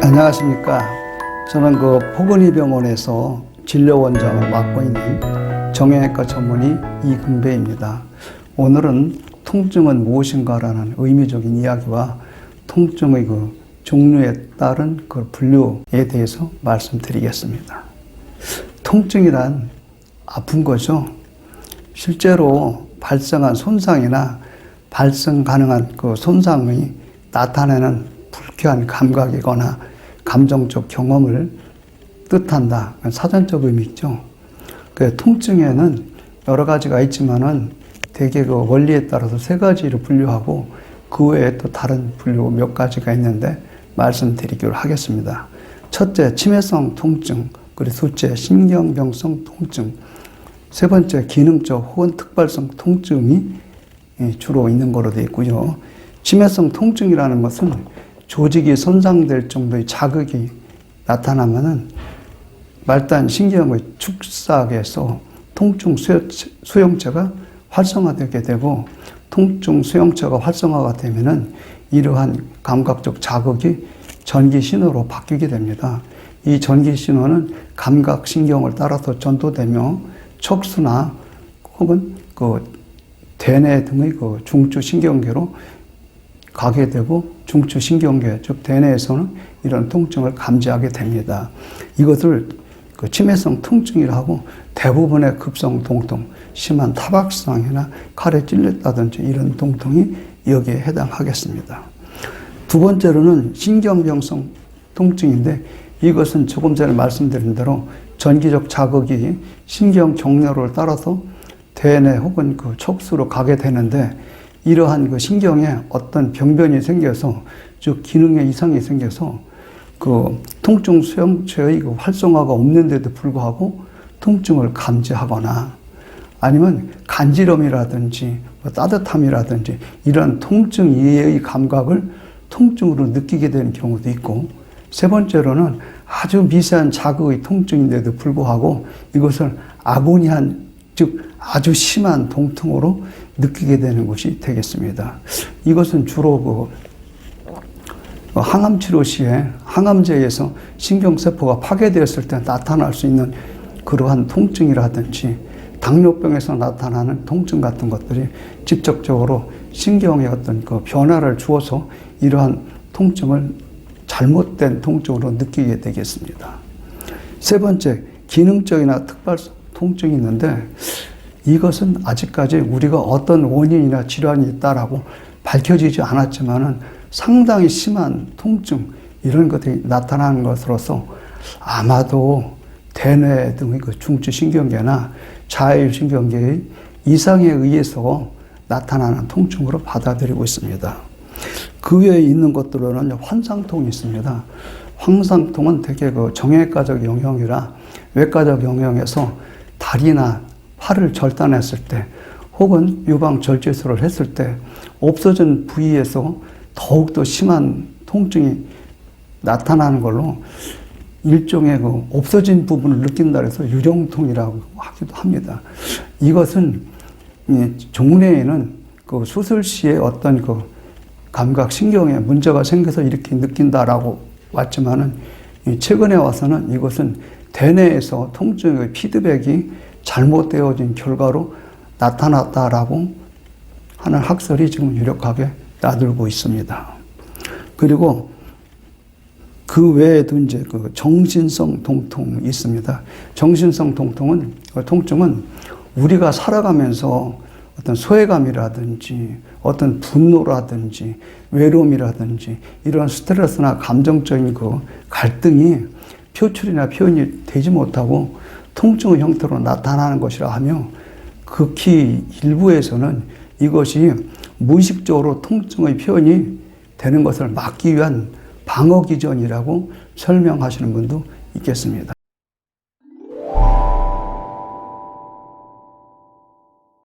안녕하십니까. 저는 그 포근이 병원에서 진료원장을 맡고 있는 정형외과 전문의 이금배입니다. 오늘은 통증은 무엇인가라는 의미적인 이야기와 통증의 그 종류에 따른 그 분류에 대해서 말씀드리겠습니다. 통증이란 아픈 거죠. 실제로 발생한 손상이나 발생 가능한 그 손상이 나타내는 불쾌한 감각이거나 감정적 경험을 뜻한다. 사전적 의미죠. 그 통증에는 여러 가지가 있지만은 대개 그 원리에 따라서 세 가지로 분류하고 그 외에 또 다른 분류 몇 가지가 있는데 말씀드리기로 하겠습니다. 첫째, 치매성 통증, 그리고 둘째, 신경병성 통증, 세 번째, 기능적 혹은 특발성 통증이 예, 주로 있는 거로 되어 있고요. 치매성 통증이라는 것은 조직이 손상될 정도의 자극이 나타나면은 말단 신경의 축삭에서 통증 수용체가 활성화되게 되고 통증 수용체가 활성화가 되면은 이러한 감각적 자극이 전기 신호로 바뀌게 됩니다. 이 전기 신호는 감각 신경을 따라서 전도되며 척수나 혹은 그 대뇌 등의 그 중추 신경계로 가게 되고 중추 신경계 즉 대뇌에서는 이런 통증을 감지하게 됩니다. 이것을 그 치매성 통증이라고 대부분의 급성 통통, 심한 타박상이나 칼에 찔렸다든지 이런 통통이 여기에 해당하겠습니다. 두 번째로는 신경병성 통증인데 이것은 조금 전에 말씀드린 대로 전기적 자극이 신경 경로를 따라서 대뇌 혹은 그 척수로 가게 되는데 이러한 그 신경에 어떤 병변이 생겨서 즉 기능에 이상이 생겨서 그 통증 수용체의 그 활성화가 없는데도 불구하고 통증을 감지하거나 아니면 간지럼이라든지 뭐 따뜻함이라든지 이런 통증 이외의 감각을 통증으로 느끼게 되는 경우도 있고 세 번째로는 아주 미세한 자극의 통증인데도 불구하고 이것을 아고니한 즉 아주 심한 통증으로 느끼게 되는 것이 되겠습니다. 이것은 주로 그 항암 치료 시에 항암제에서 신경세포가 파괴되었을 때 나타날 수 있는 그러한 통증이라든지 당뇨병에서 나타나는 통증 같은 것들이 직접적으로 신경에 어떤 그 변화를 주어서 이러한 통증을 잘못된 통증으로 느끼게 되겠습니다. 세 번째, 기능적이나 특발성 통증이 있는데 이것은 아직까지 우리가 어떤 원인이나 질환이 있다라고 밝혀지지 않았지만은 상당히 심한 통증 이런 것들이 나타나는 것으로서 아마도 대뇌 등의 그 중추신경계나 자율신경계의 이상에 의해서 나타나는 통증으로 받아들이고 있습니다. 그 외에 있는 것들로는 환상통이 있습니다. 환상통은 되게 그 정형외과적 영역이라 외과적 영역에서 다리나 팔을 절단했을 때 혹은 유방 절제술을 했을 때 없어진 부위에서 더욱더 심한 통증이 나타나는 걸로 일종의 그 없어진 부분을 느낀다 해서 유령통이라고 하기도 합니다. 이것은 종래에는 그 수술 시에 어떤 그 감각 신경에 문제가 생겨서 이렇게 느낀다라고 왔지만은 최근에 와서는 이것은 대뇌에서 통증의 피드백이 잘못되어진 결과로 나타났다라고 하는 학설이 지금 유력하게 나들고 있습니다. 그리고 그 외에도 이제 그 정신성 통통이 있습니다. 정신성 통통은 그 통증은 우리가 살아가면서 어떤 소외감이라든지 어떤 분노라든지 외로움이라든지 이런 스트레스나 감정적인 그 갈등이 표출이나 표현이 되지 못하고 통증의 형태로 나타나는 것이라 하며 극히 일부에서는 이것이 무의식적으로 통증의 표현이 되는 것을 막기 위한 방어 기전이라고 설명하시는 분도 있겠습니다.